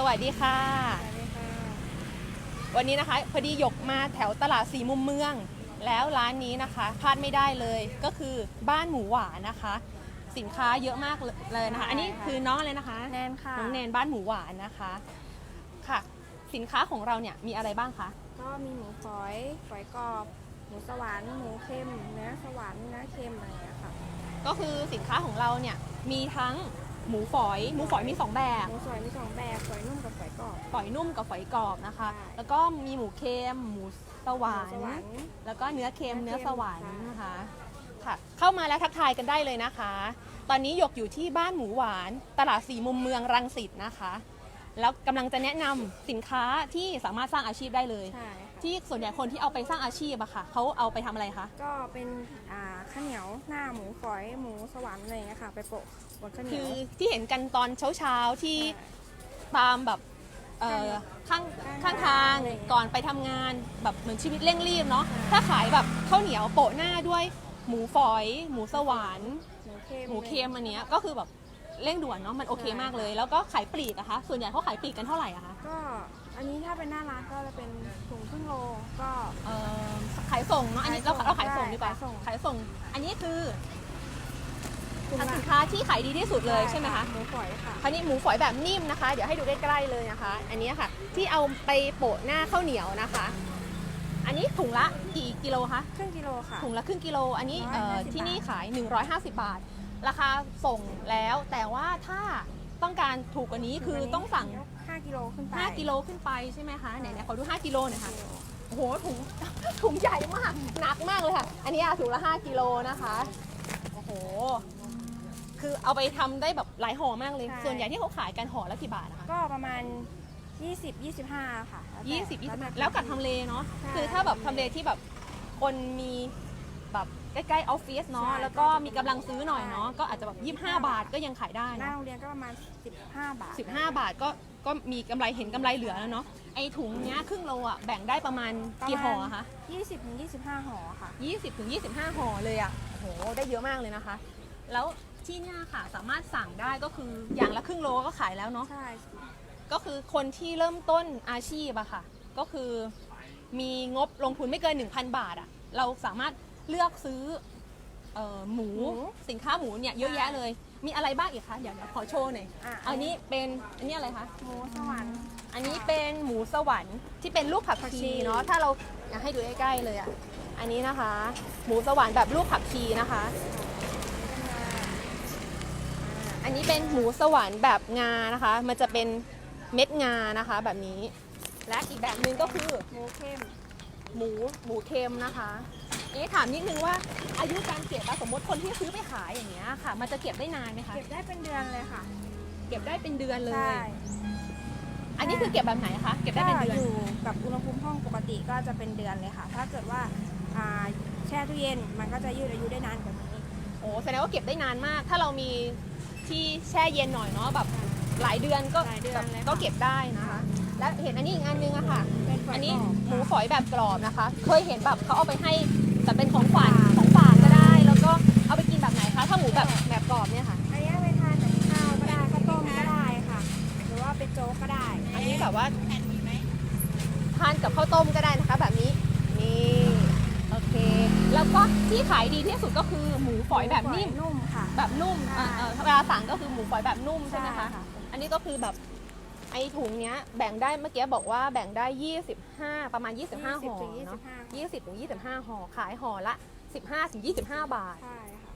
สวัสดีค่ะสวัสดีค่ะ วันนี้นะคะพอดีหยกมาแถวตลาดสีมุมเมือง แล้วร้านนี้นะคะพลาดไม่ได้เลยก็คือบ้านหมูหวานนะคะ สินค้าเยอะมากเลยนะคะ อันนี้คือน้องอะไรนะคะแนนค่ะน้องแนนบ้านหมูหวานนะคะค่ะ สินค้าของเราเนี่ยมีอะไรบ้างคะก็มีหมูฝอยฝอยกรอบหมูสวรรค์หมูเค็มเนื้อสวรรค์เนื้อเค็มอะไรอย่างเงี้ยค่ะ ก็คือสินค้าของเราเนี่ยมีทั้งหมูฝอย หมูฝอยมีสองแบบ หมูฝอยมีสองแบบฝอยนุ่ม กับฝอยกรอบ ฝอยนุ่มกับฝอยกรอบนะคะ ใช่ แล้วก็มีหมูเค็มหมูสวรหมูรสวรรค์ ค์แล้วก็เนื้อเค็มเนื้เนื้ออเค็สมวรรค์ค่ะ นะคะค่ะ เข้ามาแล้วทักทายกันได้เลยนะคะ ตอนนี้หยกอยู่ที่บ้านหมูหวาน ตลาดสีมุมเมืองรังสิตนะคะ แล้วกำลังจะแนะนำสินค้าที่สามารถสร้างอาชีพได้เลย ใช่ค่ะที่ส่วนใหญ่คนที่เอาไปสร้างอาชีพอะค่ะเขาเอาไปทำอะไรคะ ก็เป็นอ่าข้าวเหนียวหน้าหมูฝอยหมูสวรรค์อะไรอย่างเงี้ยค่ะ ไปโปะบนข้าวเหนีคืยว อที่เห็นกันตอนเช้าๆที่ตามแบบ เอ่อข้างข้างทางก่อนไปทำงานแบบเหมือนชีวิตเร่งรีบเนาะถ้าขายแบบข้าวเหนียวโปะหน้าด้วยหมูฝอย หมูสวรรค์หมูเค็มหมูเค็มอันเนี้ยก็คือแบบเร่งด่วนเนาะมันโอเคมากเลย แล้วก็ขายปลีกอะคะส่วนใหญ่เขาขายปลีกกันเท่าไหร่อะคะก็อันนี้ถ้าเป็นหน้าร้านก็จะเป็นถุงครึ่งโลก็เอ่อขายส่งเนาะอันนี้เราขายส่งเราขายส่งดีกว่าขายส่งขายส่งอันนี้คือ ถุงละสินค้าที่ขายดีที่สุดเลยใช่ไหมคะ หมูฝอยค่ะ คราวนี้หมูฝอยแบบนิ่มนะคะ เดี๋ยวให้ดูใกล้ๆเลยนะคะ อันนี้ค่ะ ที่เอาไปโปะหน้าข้าวเหนียวนะคะ อันนี้ถุงละกี่กิโลคะครึ่งกิโลค่ะ ถุงละครึ่งกิโล อันนี้เอ่อ150 ที่นี่ขาย 150 บาท ราคาส่งแล้วแต่ว่าถ้าต้องการถูกกว่านี้คือต้องสั่ง5กิโลขึ้นไป5กิโลขึ้นไปใช่ไหมคะไหนๆขอดู 5กิโลหน่อยค่ะ โอ้โหถุง ถุงใหญ่มาก หนักมากเลยค่ะ อันนี้อะถุงละ 5 กิโลนะคะ โอ้โห คือเอาไปทำได้แบบหลายห่อมากเลย ใช่ ส่วนใหญ่ที่เขาขายกันห่อละกี่บาทนะคะก็ประมาณ 20 25 ค่ะแล้วแต่ยี่สิบยี่สิบต่แล้วกับทำเลเนาะใช่ คือถ้าแบบทำเลที่แบบคนมีแบบใกล้ๆออฟฟิศเนาะใช่แล้วก็มีกำลังซื้อหน่อยเนาะก็อาจจะแบบ25บาทก็ยังขายได้หน้าเนาะ โรงเรียนก็ประมาณ 15 บาท 15 บาทก็ก็มีกำไรเห็นกำไรเหลือแล้วเนาะไอถุงเนี้ยครึ่งโลอะแบ่งได้ประมาณกี่ห่ออะคะ20ถึง25ห่อค่ะ 20ถึง25 ห่อเลยอะโอ้โหได้เยอะมากเลยนะคะ แล้ว ที่เนี่ยค่ะ สามารถสั่งได้ก็คืออย่างละครึ่งโลก็ขายแล้วเนาะใช่ก็คือคนที่เริ่มต้นอาชีพอะค่ะ ก็คือมีงบลงทุนไม่เกิน 1,000 บาทอะเราสามารถเลือกซื้อเอ่อหมูสินค้าหมูเนี่ยเยอะแยะเลย มีอะไรบ้างอีกคะเดี๋ยวเดี๋ยวขอโชว์หน่อยอะอันนี้เป็นอันนี้อะไรคะหมูสวรรค์อันนี้เป็นหมูสวรรค์ที่เป็นลูกผักผักชีชี เนาะถ้าเราอยากให้ดูใกล้ๆเลยอะอันนี้นะคะ หมูสวรรค์แบบลูกผักชีนะคะ อันนี้เป็นหมูสวรรค์แบบงานะคะ มันจะเป็นเม็ดงานะคะ แบบนี้ และอีกแบบหนึ่งก็คือหมูเข้มหมูหมูเค็มนะคะเอ๊ะถามนิดนึงว่าอายุการเก็บอะสมมติคนที่ซื้อไปขายอย่างเงี้ยค่ะ มันจะเก็บได้นานไหมคะ เก็บได้เป็นเดือนเลยค่ะ เก็บได้เป็นเดือนเลใช่ย อันนี้คือเก็บแบบไหนคะ เก็บได้เป็นเดือน อยู่กับอุณหภูมิห้องปกติก็จะเป็นเดือนเลยค่ะ ถ้าเกิดว่าอ่าแช่ตู้เย็นมันก็จะยืดอายุได้นานกว่านี้ โอ้แสดงว่าเก็บได้นานมาก ถ้าเรามี ที่แช่เย็นหน่อยเนาะแบบหลายเดือนก็หลายเดือนแบบเลยค่ะ ก็เก็บได้นะคะ และเห็นอันนี้อีกอันนึงอะค่ะ เป็นฝอยอันนี้กรอบหมูฝค่ะอยแบบกรอบนะคะ เคยเห็นแบบเขาเอาไปให้แต่เป็นของขวัญของฝากก็ได้ แล้วก็เอาไปกินแบบไหนคะถ้าหมูแบบแบบกรอบเนี่ยค่ะ อันนี้เอาไปทานกับข้าวก็ได้ข้าวต้มก็ได้ค่ะ หรือว่าเป็นโจ๊กก็ได้ อันนี้แบบว่าทานกับข้าวต้มก็ได้นะคะ แบบนี้ นี่โอเค แล้วก็ ที่ขายดีที่สุดก็คือหมูฝอยแบบนิ่ม นุ่มค่ะ แบบนุ่มใช่อ่าเอ่อเวลาสั่งก็คือหมูฝอยแบบนุ่มใช่ไหมคะใช่ค่ะอันนี้ก็คือแบบไอ้ถุงเนี้ยแบ่งได้เมื่อกี้บอกว่าแบ่งได้ 25 ประมาณ 25ห่อ20ถึงเนาะ25 20ถึง25ห่อขายห่อละ 15ถึง25 บาท ใช่ค่ะ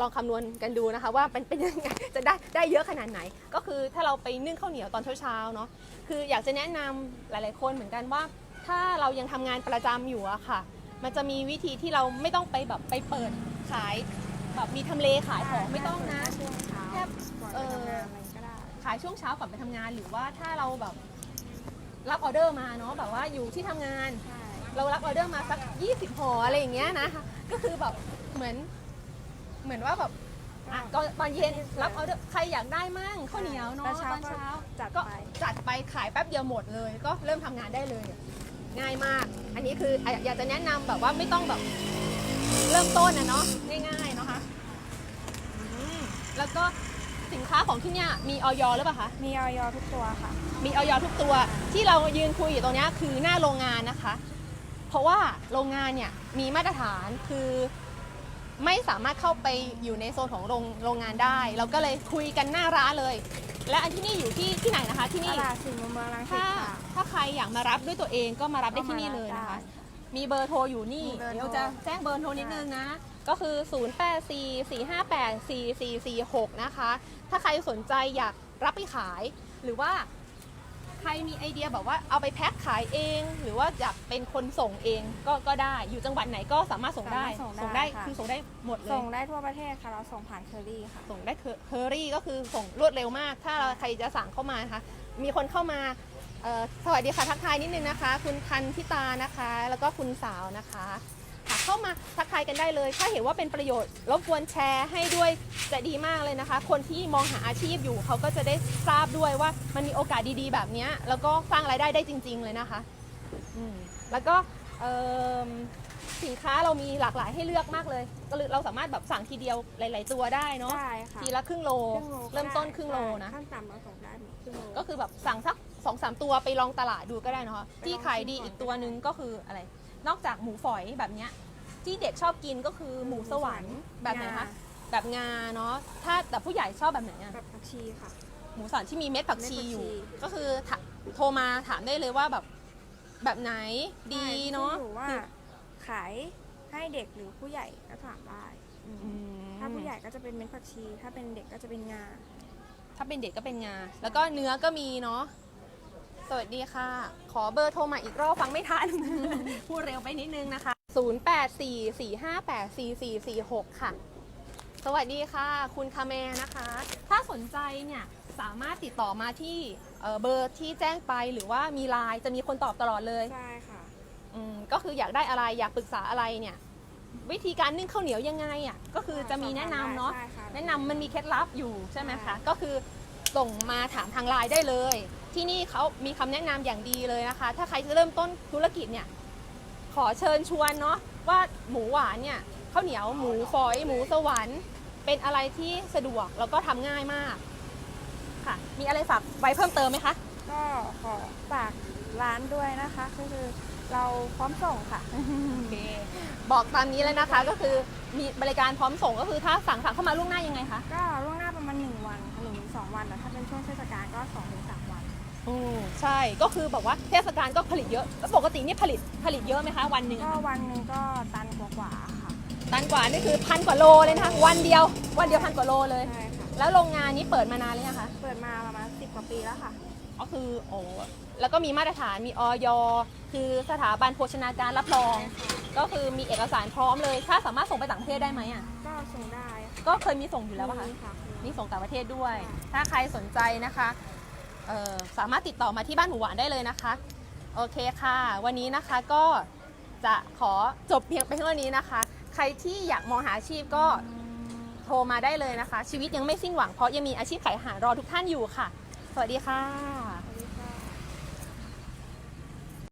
ลองคำนวณกันดูนะคะว่าเป็นเป็นยังไงจะได้ได้เยอะขนาดไหน ก็คือถ้าเราไปนึ่งข้าวเหนียวตอนเช้าๆเนาะคืออยากจะแนะนำหลายๆคนเหมือนกันว่า ถ้าเรายังทำงานประจำอยู่อะค่ะ มันจะมีวิธีที่เราไม่ต้องไปแบบไปเปิดขายแบบมีทำเลขายของไม่ต้องนะ ช่วงเช้าแค่ก่อนเอไปอทำงานอะไรก็ได้ขายช่วงเช้าก่อนไปทำงานหรือว่าถ้าเราแบบรับออเดอร์มาเนาะแบบว่าอยู่ที่ทำงาน ใช่ เรารับออเดอร์มาสัก 20ห่ออะไรอย่างเงี้ยนะ ก็คือแบบเหมือนเหมือนว่าแบบอะตอนตอนเย็นรับออเดอร์ใครอยากได้มั่งข้าวเหนียวเนาะตอนเช้าตอนเช้าจัดก็ไป จัดไปขายแป๊บเดียวหมดเลย ก็เริ่มทำงานได้เลย ง่ายมาก อันนี้คืออะอยากจะแนะนำแบบว่าไม่ต้องแบบเริ่มต้นนะเนาะง่ายๆเนาะคะอืมแล้วก็สินค้าของที่เนี่ยมีออยหรือเปล่าคะ มีออยทุกตัวค่ะ มีออยทุกตัวที่เรายืนคุยอยู่ตรงเนี้ยคือหน้าโรงงานนะคะ เพราะว่าโรงงานเนี่ยมีมาตรฐานคือ ไม่สามารถเข้าไปอยู่ในโซนของโรงโรงงานได้ เราก็เลยคุยกันหน้าร้านเลย และอันที่นี่อยู่ที่ที่ไหนนะคะที่ตนี่ ลาดสี่มุมเมืองรังสิถ้าตค่ะ ถ้าใครอยากมารับด้วยตัวเองก็มารับได้ที่นี่เลยนะคะ มีเบอร์โทรอยู่นี่ มีเบอร์โทร เดี๋ยวจะแจ้งเบอร์โทรนิดนึงนะ ก็คือ 0844584446 นะคะ ถ้าใครสนใจอยากรับไปขาย หรือว่า ใครมีไอเดียแบบว่าเอาไปแพ็คขายเอง หรือว่าอยากเป็นคนส่งเองก็ก็ได้อยู่จังหวัดไหนก็สามารถส่งได้ สามารถส่งได้ค่ะ คือส่งได้หมดเลย ส่งได้ทั่วประเทศค่ะ เราส่งผ่านเคอรี่ค่ะ ส่งได้เคอรี่ก็คือส่งรวดเร็วมาก ถ้าใครจะสั่งเข้ามานะคะ มีคนเข้ามาเอ่อสวัสดีค่ะทักทายนิดนึงนะคะ คุณทันทิตานะคะ แล้วก็คุณสาวนะคะ ค่ะเข้ามาทักทายกันได้เลย ถ้าเห็นว่าเป็นประโยชน์รบกวนแชร์ให้ด้วยจะดีมากเลยนะคะ คนที่มองหาอาชีพอยู่เขาก็จะได้ทราบด้วยว่ามันมีโอกาสดีๆ แบบเนี้ยแล้วก็สร้างรายได้ได้จริง ๆ เลยนะคะอืมแล้วก็เอิ่มสินค้าเรามีหลากหลายให้เลือกมากเลยก็เลยเราสามารถแบบสั่งทีเดียวหลาย ๆ ตัวได้เนาะได้ค่ะทีละครึ่งโลครึ่งโลก็เริ่มต้นได้ครึ่งโลนะขั้นต่ำเราส่งได้ครึ่งโลก็คือแบบสั่งสักสองสามตัวไปลองตลาดดูก็ได้เนาะไปลองที่ขายดีชิมก่อนอีกตัวหนึ่งก็คืออะไร นอกจากหมูฝอยแบบเนี้ยที่เด็กชอบกินก็คือหมูสวรรค์แบบไหนคะงาแบบงาเนาะถ้าแต่ผู้ใหญ่ชอบแบบไหนอะแบบผักชีค่ะ หมูสวรรค์ที่มีเม็ดผักชีเม็ดผักชีอยู่ ก็คือถาโทรมาถามได้เลยว่าแบบแบบไหนดีเนาะใช่ขึ้อยู่ว่าคือขายให้เด็กหรือผู้ใหญ่ก็ถามได้อืมอืมถ้าผู้ใหญ่ก็จะเป็นเม็ดผักชี ถ้าเป็นเด็กก็จะเป็นงา ถ้าเป็นเด็กก็เป็นงา แล้วก็เนื้อก็มีเนาะ สวัสดีค่ะ ขอเบอร์โทรมาอีกรอบฟังไม่ทัน พูดเร็วไปนิดนึงนะคะ 0844584446 ค่ะ สวัสดีค่ะ คุณคาเมนะคะ ถ้าสนใจเนี่ยสามารถติดต่อมาที่เอ่อเบอร์ที่แจ้งไปหรือว่ามีไลน์จะมีคนตอบตลอดเลย ใช่ค่ะ อืมก็คืออยากได้อะไรอยากปรึกษาอะไรเนี่ย วิธีการนึ่งข้าวเหนียวยังไงอะก็คือจะมีแนะนำเนาะใช่ค่แนะนำมันมีเคล็ดลับอยู่ใช่ไหมคะใช่ก็คือส่งมาถามทางไลน์ได้เลย ที่นี่เขามีคำแนะนำอย่างดีเลยนะคะ ถ้าใครจะเริ่มต้นธุรกิจเนี่ย ขอเชิญชวนเนาะว่าหมูหวานเนี่ยข้าวเหนียวหมูฝอย หมูสวรรค์ เป็นอะไรที่สะดวกแล้วก็ทำง่ายมาก ค่ะ มีอะไรฝากไว้เพิ่มเติมไหมคะ ก็ขอฝากร้านด้วยนะคะก็คือเราพร้อมส่งค่ะโอเคบอกตามนี้เลยนะคะก็คือมีบริการพร้อมส่งก็คือถ้าสั่งสั่งเข้ามาล่วงหน้ายังไงคะ ก็ล่วงหน้าประมาณ1วันหนึ่งถึงสองวันแต่ถ้าเป็นช่วงเทศกาลก็2อถึงสวันโอ้ ใช่ ก็คือแบบว่าเทศกาลก็ผลิตเยอะแล้วปกตินี่ผลิตผลิตเยอะไหมคะวันหนึ่งก็อะวันหนึ่งก็ตันกว่าๆค่ะตันกว่านี่คือพันกว่าโลเลยนะคะวันเดียววันเดียวพันกว่าโลเลย ใช่ค่ะ แล้วโรงงานนี้เปิดมานานเลยนะคะ เปิดมาประมาณ10กว่าปีแล้วค่ะ ก็คือโอ้แล้วก็มีมาตรฐานมีออยคือสถาบันโภชนาการรับรอง ก็คือมีเอกสารพร้อมเลย ถ้าสามารถส่งไปต่างประเทศได้ไหมอะ ก็ส่งได้ค่ะก็เคยมีส่งอยู่แล้วป่ะคะ มีค่ะนี่ส่งต่างประเทศด้วย ถ้าใครสนใจนะคะ เออสามารถติดต่อมาที่บ้านหูหวานได้เลยนะคะ โอเคค่ะ วันนี้นะคะก็จะขอจบเพียงไปเท่านี้นะคะ ใครที่อยากมองหาอาชีพก็โทรมาได้เลยนะคะ ชีวิตยังไม่สิ้นหวังเพราะยังมีอาชีพขายอาหารรอทุกท่านอยู่ค่ะ สวัสดีค่ะ